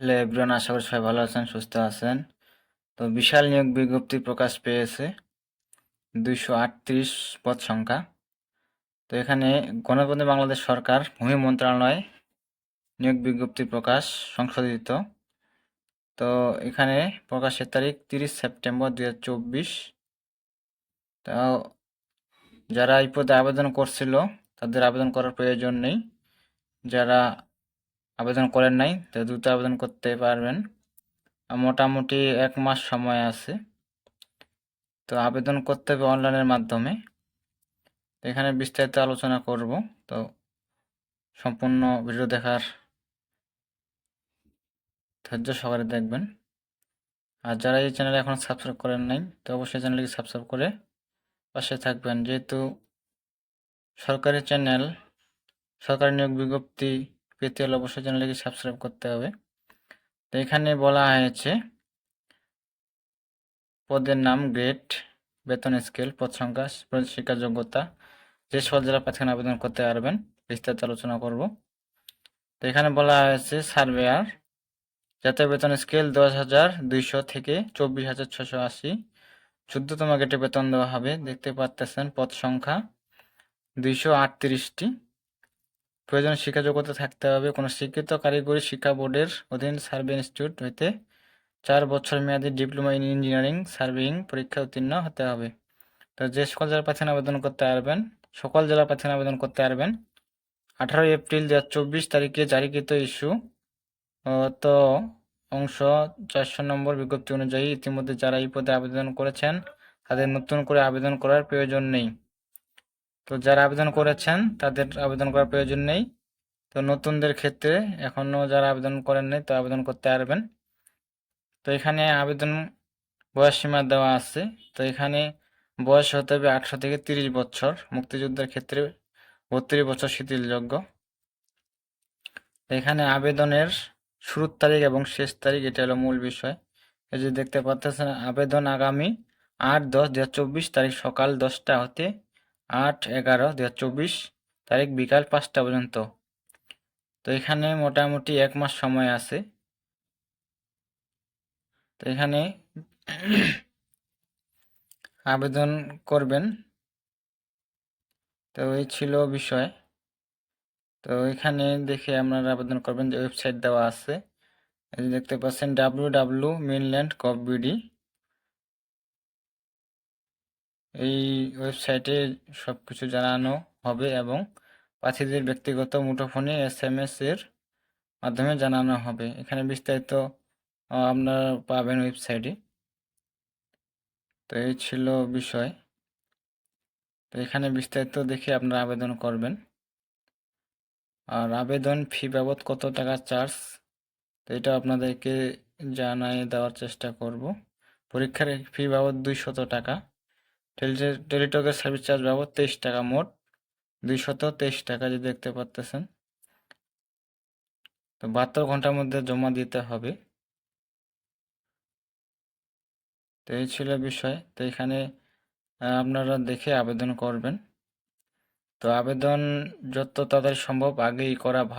Hello everyone, আশা করি সবাই ভালো আছেন, সুস্থ আছেন। তো বিশাল নিয়োগ বিজ্ঞপ্তি প্রকাশ পেয়েছে, দুইশো আটত্রিশ পদ সংখ্যা। তো এখানে গণপ্রজাতন্ত্রী বাংলাদেশ সরকার, ভূমি মন্ত্রণালয় নিয়োগ বিজ্ঞপ্তি প্রকাশ সংশোধিত। তো এখানে প্রকাশের তারিখ তিরিশ সেপ্টেম্বর দুই হাজার চব্বিশ। তো যারা এই পদে আবেদন করছিল, তাদের আবেদন করার প্রয়োজন নেই। যারা আবেদন করেন নাই, তো দ্রুত আবেদন করতে পারবেন। মোটামুটি এক মাস সময় আছে। তো আবেদন করতে হবে অনলাইনের মাধ্যমে। এখানে বিস্তারিত আলোচনা করব। তো সম্পূর্ণ ভিডিও দেখার ধৈর্য সহকারে দেখবেন। আর যারা এই চ্যানেলে এখন সাবস্ক্রাইব করেন নাই, তো অবশ্যই চ্যানেলকে সাবস্ক্রাইব করে পাশে থাকবেন। যেহেতু সরকারি চ্যানেল, সরকারি নিয়োগ বিজ্ঞপ্তি পেতে হলে অবশ্যই চ্যানেলটিকে সাবস্ক্রাইব করতে হবে। তো এখানে বলা হয়েছে, পদের নাম গ্রেড বেতন স্কেল পদ সংখ্যা শিক্ষা যোগ্যতা, যে সকল জেলা প্রার্থীরা আবেদন করতে পারবেন, বিস্তারিত আলোচনা করব। তো এখানে বলা হয়েছে সার্ভেয়ার জাতীয় বেতন স্কেল দশ হাজার দুইশো থেকে চব্বিশ হাজার ছশো আশি, চোদ্দতম গেটে বেতন দেওয়া হবে। দেখতে পাচ্তেছেন পদ সংখ্যা দুইশো আটত্রিশটি। প্রয়োজন শিক্ষা যোগ্যতা থাকতে হবে। কোনো শিক্ষিত কারিগরি শিক্ষা বোর্ডের অধীন সার্ভে ইনস্টিটিউট হইতে চার বছর মেয়াদী ডিপ্লোমা ইন ইঞ্জিনিয়ারিং সার্ভেইং পরীক্ষা উত্তীর্ণ হতে হবে। তো যে সকল জেলা প্রার্থী আবেদন করতে পারবেন, সকল জেলা প্রার্থী আবেদন করতে পারবেন, আঠারোই এপ্রিল দু চব্বিশ তারিখে জারিকৃত ইস্যু তো অংশ চারশো নম্বর বিজ্ঞপ্তি অনুযায়ী ইতিমধ্যে যারা এই পদে আবেদন করেছেন, তাদের নতুন করে আবেদন করার প্রয়োজন নেই। তো যারা আবেদন করেছেন, তাদের আবেদন করার প্রয়োজন নেই। তো নতুনদের ক্ষেত্রে এখনও যারা আবেদন করেন নাই, তো আবেদন করতে পারবেন। তো এখানে আবেদন বয়স সীমা দেওয়া আছে। তো এখানে বয়স হতে হবে আটশো থেকে তিরিশ বছর। মুক্তিযুদ্ধের ক্ষেত্রে বত্রিশ বছর শিথিলযোগ্য। এখানে আবেদনের শুরুর তারিখ এবং শেষ তারিখ, এটা হলো মূল বিষয়। এই যে দেখতে পাচ্ছেন, আবেদন আগামী আট দশ দু তারিখ সকাল দশটা হতে আট এগারো দু চব্বিশ তারিখ বিকাল পাঁচটা পর্যন্ত। তো এখানে মোটামুটি এক মাস সময় আছে। তো এখানে আবেদন করবেন। তো এই ছিল বিষয়। তো এখানে দেখে আপনারা আবেদন করবেন যে ওয়েবসাইট দেওয়া আছে। দেখতে পাচ্ছেন ডাব্লু ডাব্লু মিনল্যান্ড কপ বিডি। এই ওয়েবসাইটে সব কিছু জানানো হবে এবং প্রার্থীদের ব্যক্তিগত মুঠোফোনে এস এম এস এর মাধ্যমে জানানো হবে। এখানে বিস্তারিত আপনারা পাবেন ওয়েবসাইটে তো এই ছিল বিষয়। তো এখানে বিস্তারিত দেখে আপনারা আবেদন করবেন। আর আবেদন ফি বাবদ কত টাকা চার্জ তো এটা আপনাদেরকে জানাই দেওয়ার চেষ্টা করব। পরীক্ষার ফি বাবদ দুইশত টাকা। টেলিটকের সার্ভিস চার্জ বাবদ তেইশ টাকা মোট। দুইশত তেইশ টাকা যে দেখতে পারতেছেন। তো বাহাত্তর ঘণ্টার মধ্যে জমা দিতে হবে। তো এই ছিল বিষয়। তো এখানে আপনারা দেখে আবেদন করবেন। তো আবেদন যত তাড়াতাড়ি সম্ভব আগেই করা ভালো।